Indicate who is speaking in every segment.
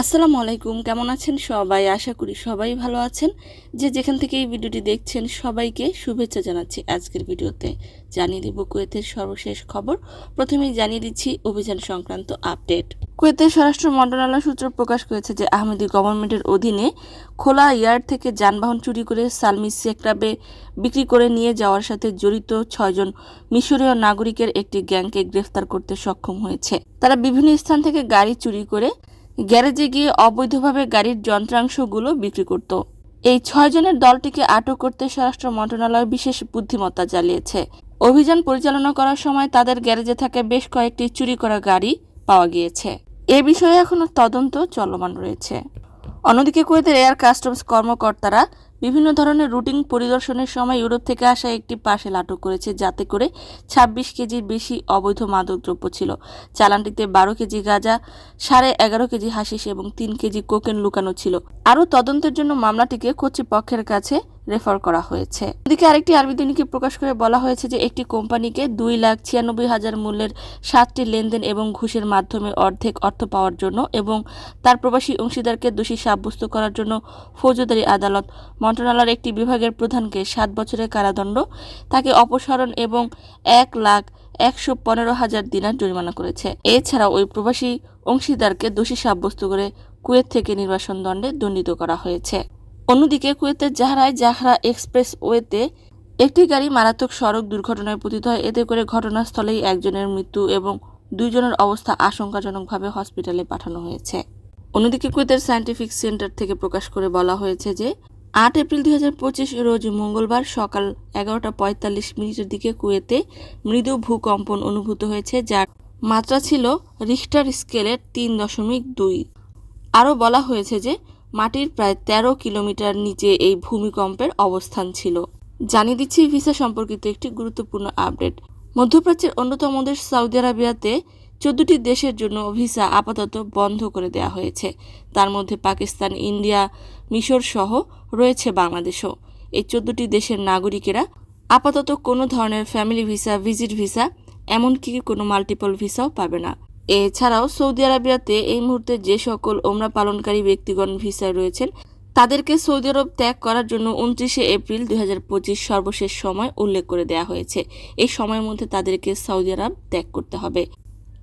Speaker 1: আসসালামু আলাইকুম, কেমন আছেন সবাই? আশা করি সবাই ভালো আছেন। যে যেখান থেকে এই ভিডিওটি দেখছেন, সবাইকে শুভেচ্ছা জানাচ্ছি আজকের ভিডিওতে। জানিয়ে দেব কুয়েতের সর্বশেষ খবর। প্রথমেই জানিয়ে দিচ্ছি অভিযান সংক্রান্ত আপডেট। কুয়েতের স্বরাষ্ট্র মন্ত্রণালয় সূত্র প্রকাশ করেছে যে আহমেদি গভর্নমেন্টের অধীনে খোলা ইয়ার্ড থেকে যানবাহন চুরি করে সালমি সেক্রাবে বিক্রি করে নিয়ে যাওয়ার সাথে জড়িত ছয়জন মিশরীয় নাগরিকের একটি গ্যাংকে গ্রেফতার করতে সক্ষম হয়েছে। তারা বিভিন্ন স্থান থেকে গাড়ি চুরি করে গ্যারেজে গিয়ে অবৈধভাবে গাড়ির যন্ত্রাংশগুলো বিক্রি করত। এই ছয়জনের দলটিকে আটক করতে স্বরাষ্ট্র মন্ত্রণালয় বিশেষ বুদ্ধিমত্তা চালিয়েছে অভিযান পরিচালনা করার সময় তাদের গ্যারেজে থাকে বেশ কয়েকটি চুরি করা গাড়ি পাওয়া গিয়েছে। এ বিষয়ে এখনও তদন্ত চলমান রয়েছে। অন্যদিকে কুয়েতের এয়ার কাস্টমস কর্মকর্তারা বিভিন্ন ধরনের রুটিন পরিদর্শনের সময় ইউরোপ থেকে আসা একটি পার্সেল আটক করেছে, যাতে করে ছাব্বিশ কেজির বেশি অবৈধ মাদকদ্রব্য ছিল। চালানটিতে বারো কেজি গাঁজা, সাড়ে এগারো কেজি হাসিস এবং তিন কেজি কোকেন লুকানো ছিল। আরও তদন্তের জন্য মামলাটিকে কর্তৃপক্ষের কাছে রেফার করা হয়েছে। এদিকে আরেকটি আরবি দৈনিকে প্রকাশ করে বলা হয়েছে যে, একটি কোম্পানিকে দুই লাখ ছিয়ানব্বই হাজার মূল্যের সাতটি লেনদেন এবং ঘুষের মাধ্যমে অর্ধেক অর্থ পাওয়ার জন্য এবং তার প্রবাসী অংশীদারকে দোষী সাব্যস্ত করার জন্য ফৌজদারি আদালত মন্ত্রণালয়ের একটি বিভাগের প্রধানকে সাত বছরের কারাদণ্ড, তাকে অপসারণ এবং এক লাখ একশো পনেরো হাজার দিনার জরিমানা করেছে। এছাড়াও ওই প্রবাসী অংশীদারকে দোষী সাব্যস্ত করে কুয়েত থেকে নির্বাসন দণ্ডে দণ্ডিত করা হয়েছে। অন্যদিকে কুয়েতের জাহরায় জাহরা এক্সপ্রেস ওয়েতে একটি গাড়ি মারাত্মক সড়ক দুর্ঘটনায় পতিত হয়। এতে করে ঘটনাস্থলেই একজনের মৃত্যু এবং দুইজনের অবস্থা আশঙ্কাজনকভাবে হসপিটালে পাঠানো হয়েছে। অন্যদিকে কুয়েতের সায়েন্টিফিক সেন্টার থেকে প্রকাশ করে বলা হয়েছে যে, আট এপ্রিল দুই হাজার পঁচিশ রোজ মঙ্গলবার সকাল এগারোটা পঁয়তাল্লিশ মিনিটের দিকে কুয়েতে মৃদু ভূকম্পন অনুভূত হয়েছে, যার মাত্রা ছিল রিখটার স্কেলের তিন দশমিক দুই। আরও বলা হয়েছে যে মাটির প্রায় তেরো কিলোমিটার নিচে এই ভূমিকম্পের অবস্থান ছিল। জানিয়ে দিচ্ছি, ভিসা সম্পর্কিত একটি গুরুত্বপূর্ণ আপডেট। মধ্যপ্রাচ্যের অন্যতম দেশ সৌদি আরবিয়াতে চোদ্দটি দেশের জন্য ভিসা আপাতত বন্ধ করে দেওয়া হয়েছে। তার মধ্যে পাকিস্তান, ইন্ডিয়া, মিশর সহ রয়েছে বাংলাদেশও। এই চোদ্দটি দেশের নাগরিকেরা আপাতত কোনো ধরনের ফ্যামিলি ভিসা, ভিজিট ভিসা, এমনকি কোনো মাল্টিপল ভিসাও পাবে না। এছাড়াও সৌদি আরবিয়াতে এই মুহূর্তে যে সকল ওমরা পালনকারী ব্যক্তিগণ ভিসায় রয়েছেন, তাদেরকে সৌদি আরব ত্যাগ করার জন্য উনত্রিশে এপ্রিল দুই হাজার পঁচিশ সর্বশেষ সময় উল্লেখ করে দেওয়া হয়েছে। এই সময়ের মধ্যে তাদেরকে সৌদি আরব ত্যাগ করতে হবে।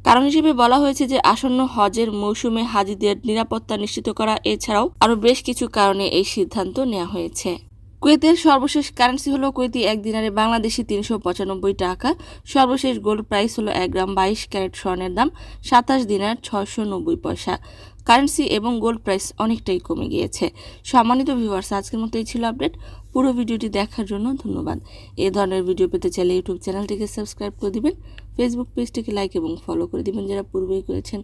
Speaker 1: কারণ হিসেবে বলা হয়েছে যে, আসন্ন হজের মৌসুমে হাজিদের নিরাপত্তা নিশ্চিত করা এছাড়াও আরও বেশ কিছু কারণে এই সিদ্ধান্ত নেওয়া হয়েছে। কুয়েতের সর্বশেষ কারেন্সি হলো কুয়েতি এক দিনারে বাংলাদেশি তিনশো পঁচানব্বই টাকা। সর্বশেষ গোল্ড প্রাইস হলো এক গ্রাম বাইশ ক্যারেট স্বর্ণের দাম, সাতাশ দিনার ছশো নব্বই পয়সা। কারেন্সি এবং গোল্ড প্রাইস অনেকটাই কমে গিয়েছে। সম্মানিত ভিউয়ার্স আজকের মতো এই ছিল আপডেট পুরো ভিডিওটি দেখার জন্য ধন্যবাদ। এই ধরনের ভিডিও পেতে চাইলে ইউটিউব চ্যানেলটিকে সাবস্ক্রাইব করে দিবেন ফেসবুক পেজটিকে লাইক এবং ফলো করে দিবেন। যারা পূর্বেই করেছেন,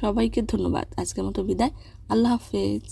Speaker 1: সবাইকে ধন্যবাদ। আজকের মতো বিদায়। আল্লাহ হাফেজ।